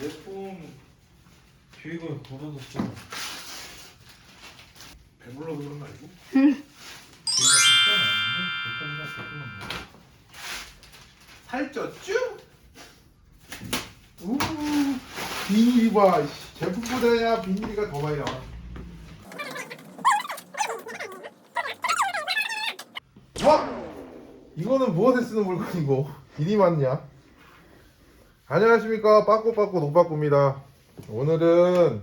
제품 주익을 벌어졌어. 배불러서 그런 거 아니고? 주익가 진짜 많은데 여기까지가 조금만 살쪘쥬? 우 비닐이 봐 씨. 제품보다야 비닐이가 더 많이 나와 와! 이거는 무엇에 쓰는 물건이고 일이 많냐? 안녕하십니까. 빠꾸빠꾸 노빠꾸입니다. 오늘은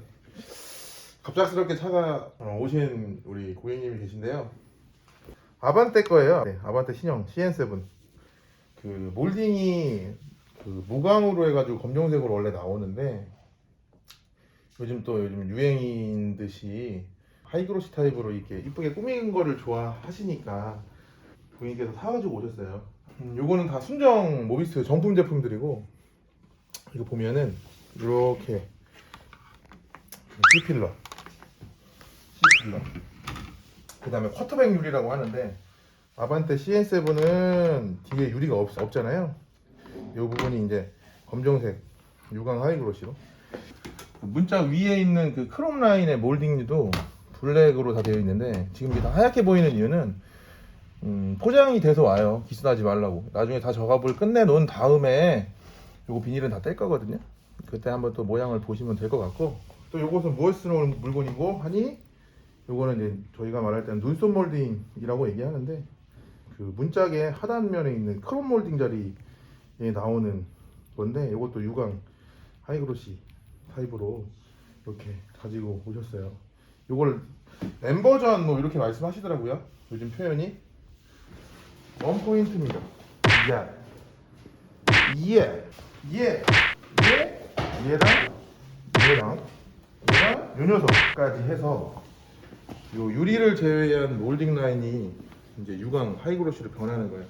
갑작스럽게 차가 어, 오신 우리 고객님이 계신데요. 아반떼 거예요. 네, 아반떼 신형 CN7 그 몰딩이 그 무광으로 해가지고 검정색으로 원래 나오는데 요즘 또 요즘 유행인 듯이 하이그로시 타입으로 이렇게 이쁘게 꾸민 거를 좋아하시니까 고객님께서 사가지고 오셨어요. 음, 요거는 다 순정 모비스 정품 제품들이고 이거 보면은 이렇게 C필러, C필러. 그 다음에 쿼터백 유리라고 하는데 아반떼 CN7은 뒤에 유리가 없, 없잖아요. 이 부분이 이제 검정색 유광 하이그로시로 그 문자 위에 있는 그 크롬 라인의 몰딩도 블랙으로 다 되어 있는데 지금 이게 다 하얗게 보이는 이유는 음, 포장이 돼서 와요 기스나지 말라고 나중에 다 저갑을 끝내 놓은 다음에 요거 비닐은 다 뗄 거거든요 그때 한번 또 모양을 보시면 될 것 같고 또 요것은 무엇에 쓰는 물건이고 하니 요거는 이제 저희가 말할 때는 눈썹 몰딩이라고 얘기하는데 그 문짝의 하단면에 있는 크롬 몰딩 자리에 나오는 건데 요것도 유광 하이그로시 타입으로 이렇게 가지고 오셨어요. 요걸 M 버전 뭐 이렇게 말씀하시더라고요. 요즘 표현이 원 포인트입니다. 야, 예, 예, 예, 얘랑 얘랑 얘랑 요 녀석까지 해서 요 유리를 제외한 몰딩 라인이 이제 유광 하이그로시로 변하는 거예요.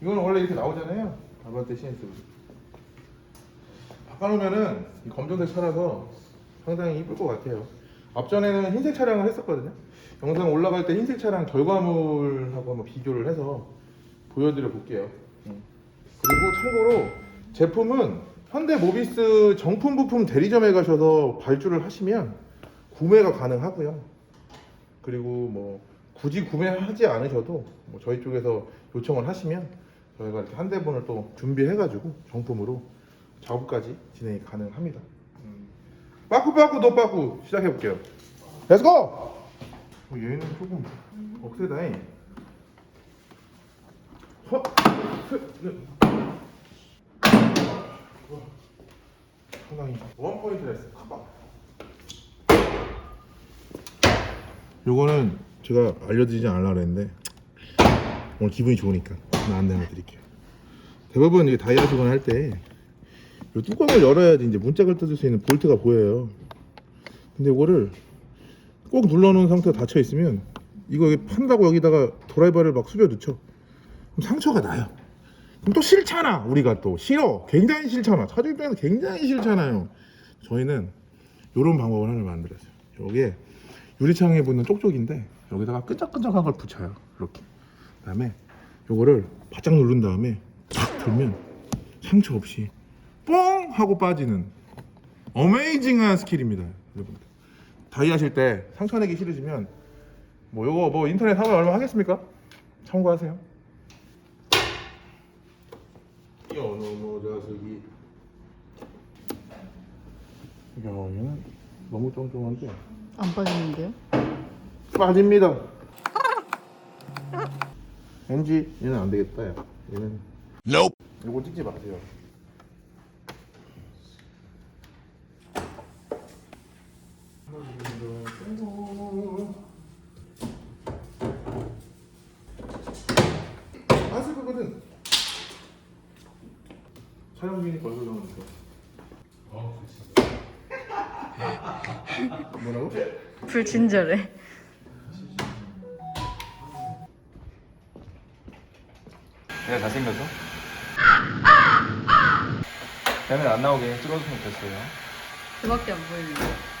이거는 원래 이렇게 나오잖아요. 아반떼 CNS. 바꿔놓으면은 이 검정색 차라서 상당히 이쁠 것 같아요. 앞전에는 흰색 차량을 했었거든요. 영상 올라갈 때 흰색 차량 결과물하고 한번 비교를 해서 보여드려 볼게요. 음. 그리고 참고로 제품은 현대 모비스 정품 부품 대리점에 가셔서 발주를 하시면 구매가 가능하고요. 그리고 뭐 굳이 구매하지 않으셔도 뭐 저희 쪽에서 요청을 하시면 저희가 이렇게 한 대분을 또 준비해가지고 정품으로 작업까지 진행이 가능합니다. 빠꾸빠꾸 노빠꾸 시작해볼게요. 렛츠고! 어, 얘는 조금 억세다잉. 허, 스, 네. 와, 상당히 원포인트 레슨 가방. 요거는 제가 알려드리지 않으려고 했는데 오늘 기분이 좋으니까 하나 안내해 드릴게요. 대부분 이게 다이아주건 할때 이 뚜껑을 열어야지 이제 문짝을 뜯을 수 있는 볼트가 보여요. 근데 이거를 꼭 눌러놓은 상태로 닫혀 있으면 이거 판다고 여기다가 드라이버를 막 숙여 넣죠. 그럼 상처가 나요. 또 싫잖아. 우리가 또 싫어. 굉장히 싫잖아. 차주 입장에서 굉장히 싫잖아요. 저희는 이런 방법을 하나 만들었어요. 여기에 유리창에 붙는 쪽쪽인데 여기다가 끈적끈적한 걸 붙여요. 이렇게. 그다음에 요거를 바짝 누른 다음에 탁 들면 상처 없이 뽕 하고 빠지는 어메이징한 스킬입니다, 여러분들. 다이 하실 때 상처 내기 싫으시면 뭐 요거 뭐 인터넷 사면 얼마 하겠습니까? 참고하세요. 연어모 자석이 야 얘는 너무 쫑쫑한데 안 빠지는데요? 빠집니다. NG 얘는 안 되겠다 야. 얘는 Nope. 요거 찍지 마세요. 봤을 거거든. 촬영 중이니까 얼굴 나오니까. 뭐라고? 불친절해. 내가 잘생겨서? 걔는 안 나오게 찍어줬으면 좋겠어요. 그밖에 안 보이는데.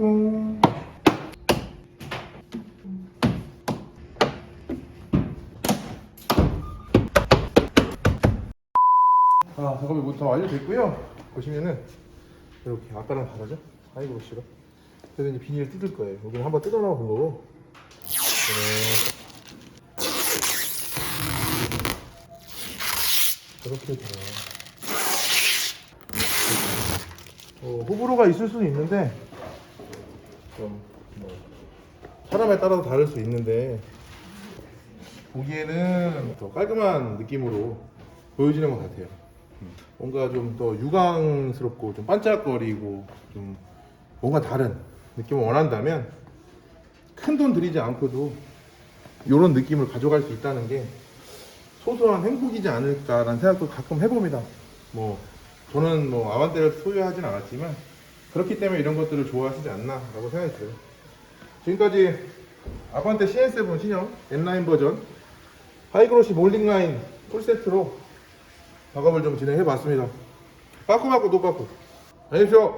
아 작업이 모두 다 완료됐고요. 보시면은 이렇게 아까랑 다르죠? 아이고 싫어 그래서 이제 비닐을 뜯을 거예요. 여기는 한번 뜯어놔 본 거고. 네. 이렇게 돼요. 어, 호불호가 있을 수는 있는데 좀 뭐, 사람에 따라서 다를 수 있는데 보기에는 더 깔끔한 느낌으로 보여지는 것 같아요. 뭔가 좀 더 유광스럽고 좀 반짝거리고 좀 뭔가 다른 느낌을 원한다면 큰 돈 들이지 않고도 이런 느낌을 가져갈 수 있다는 게 소소한 행복이지 않을까라는 생각도 가끔 해봅니다. 뭐 저는 뭐 아반떼를 소유하진 않았지만 그렇기 때문에 이런 것들을 좋아하시지 않나라고 생각이 들어요. 지금까지 아반떼 CN7 신형 N9 버전 하이그로시 몰딩 라인 풀세트로 작업을 좀 진행해 봤습니다. 빠꾸빠꾸 노빠꾸. 안녕히 계십시오.